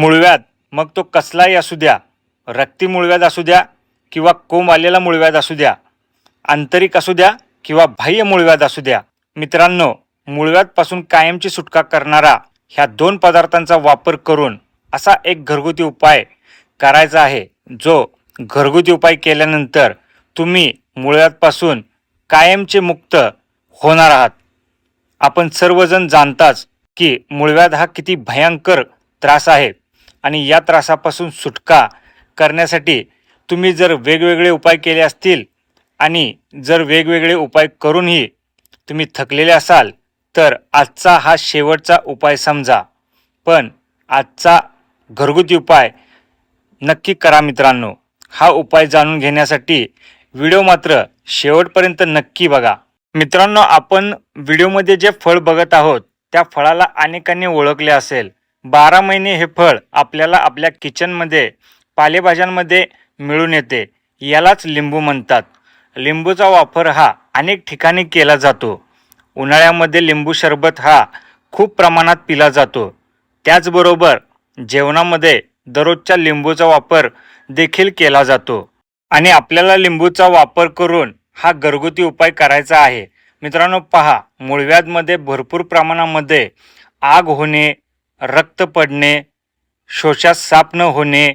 मुळव्याध. मग तो कसलाही असू द्या रक्ती मुळव्याध असू द्या किंवा कोंब आलेला मुळव्याध असू द्या आंतरिक असू द्या किंवा बाह्य मुळव्याध असू द्या. मित्रांनो मुळव्याधपासून कायमची सुटका करणारा ह्या दोन पदार्थांचा वापर करून असा एक घरगुती उपाय करायचा आहे जो घरगुती उपाय केल्यानंतर तुम्ही मुळव्याधपासून कायमचे मुक्त होणार आहात. आपण सर्वजण जाणताच की मुळव्याध हा किती भयंकर त्रास आहे. आणि या त्रासापासून सुटका करण्यासाठी तुम्ही जर वेगवेगळे उपाय केले असतील आणि जर वेगवेगळे उपाय करूनही तुम्ही थकलेले असाल तर आजचा हा शेवटचा उपाय समजा. पण आजचा घरगुती उपाय नक्की करा मित्रांनो. हा उपाय जाणून घेण्यासाठी व्हिडिओ मात्र शेवटपर्यंत नक्की बघा. मित्रांनो आपण व्हिडिओमध्ये जे फळ बघत आहोत त्या फळाला अनेकांनी ओळखले असेल. बारा महिने हे फळ आपल्याला आपल्या किचनमध्ये पालेभाज्यांमध्ये मिळून येते. यालाच लिंबू म्हणतात. लिंबूचा वापर हा अनेक ठिकाणी केला जातो. उन्हाळ्यामध्ये लिंबू सरबत हा खूप प्रमाणात पिला जातो. त्याचबरोबर जेवणामध्ये दररोजच्या लिंबूचा वापर देखील केला जातो. आणि आपल्याला लिंबूचा वापर करून हा घरगुती उपाय करायचा आहे. मित्रांनो पहा मुळव्याधमध्ये भरपूर प्रमाणामध्ये आग होणे रक्त पडणे शोषात साफ न होणे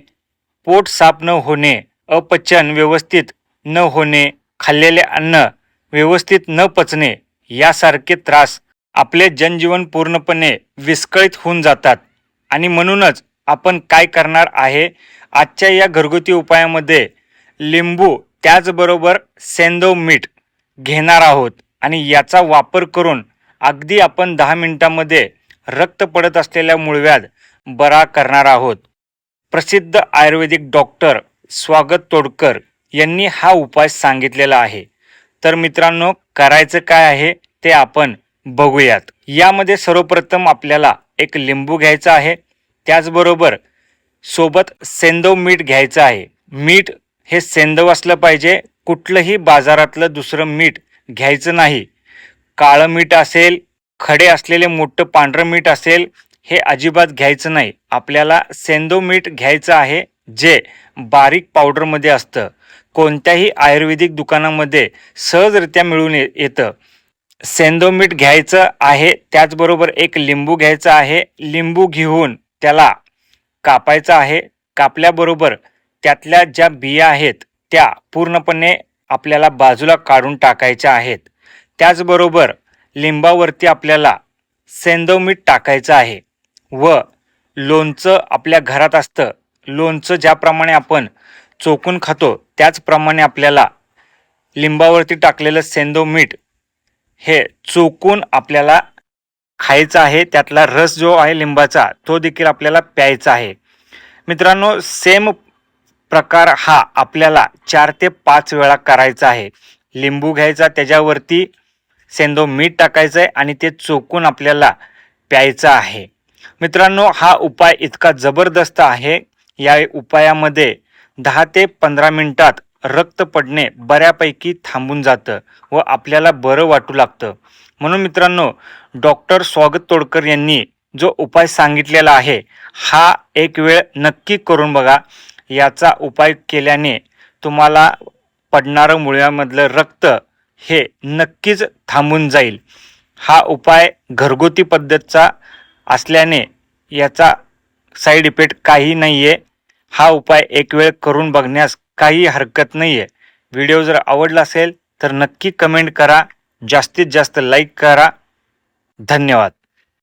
पोट साफ न होणे अपचन व्यवस्थित न होणे खाल्लेले अन्न व्यवस्थित न पचणे यासारखे त्रास आपले जनजीवन पूर्णपणे विस्कळीत होऊन जातात. आणि म्हणूनच आपण काय करणार आहे? आजच्या या घरगुती उपायामध्ये लिंबू त्याचबरोबर सेंदव मीठ घेणार आहोत. आणि याचा वापर करून अगदी आपण दहा मिनटामध्ये रक्त पडत असलेल्या मुळव्याध बरा करणार आहोत. प्रसिद्ध आयुर्वेदिक डॉक्टर स्वागत तोडकर यांनी हा उपाय सांगितलेला आहे. तर मित्रांनो करायचं काय आहे ते आपण बघूयात. यामध्ये सर्वप्रथम आपल्याला एक लिंबू घ्यायचा आहे. त्याचबरोबर सोबत सेंदव मीठ घ्यायचं आहे. मीठ हे सेंदव असलं पाहिजे. कुठलंही बाजारातलं दुसरं मीठ घ्यायचं नाही. काळं मीठ असेल खडे असलेले मोठं पांढरं मीठ असेल हे अजिबात घ्यायचं नाही. आपल्याला सेंदो मीठ घ्यायचं आहे जे बारीक पावडरमध्ये असतं. कोणत्याही आयुर्वेदिक दुकानामध्ये सहजरित्या मिळून येतं. सेंदो मीठ घ्यायचं आहे त्याचबरोबर एक लिंबू घ्यायचं आहे. लिंबू घेऊन त्याला कापायचं आहे. कापल्याबरोबर त्यातल्या ज्या बिया आहेत त्या पूर्णपणे आपल्याला बाजूला काढून टाकायच्या आहेत. त्याचबरोबर लिंबावरती आपल्याला सेंदव मीठ टाकायचं आहे व लोणचं आपल्या घरात असतं. लोणचं ज्याप्रमाणे आपण चोकून खातो त्याचप्रमाणे आपल्याला लिंबावरती टाकलेलं सेंदव मीठ हे चोकून आपल्याला खायचं आहे. त्यातला रस जो आहे लिंबाचा तो देखील आपल्याला प्यायचा आहे. मित्रांनो सेम प्रकार हा आपल्याला चार ते पाच वेळा करायचा आहे. लिंबू घ्यायचा त्याच्यावरती सेंदो मीठ टाकायचं आहे आणि ते चोकून आपल्याला प्यायचं आहे. मित्रांनो हा उपाय इतका जबरदस्त आहे. या उपायामध्ये दहा ते पंधरा मिनटात रक्त पडणे बऱ्यापैकी थांबून जातं व आपल्याला बरं वाटू लागतं. म्हणून मित्रांनो डॉक्टर स्वागत तोडकर यांनी जो उपाय सांगितलेला आहे हा एक वेळ नक्की करून बघा. याचा उपाय केल्याने तुम्हाला पडणारं मुळ्यामधलं रक्त हे नक्कीच थांबून जाईल. हा उपाय घरगुती पद्धतचा असल्याने याचा साईड इफेक्ट काही नाही आहे हा उपाय एक वेळ करून बघण्यास काही हरकत नाही आहे व्हिडिओ जर आवडला असेल तर नक्की कमेंट करा. जास्तीत जास्त लाईक करा. धन्यवाद.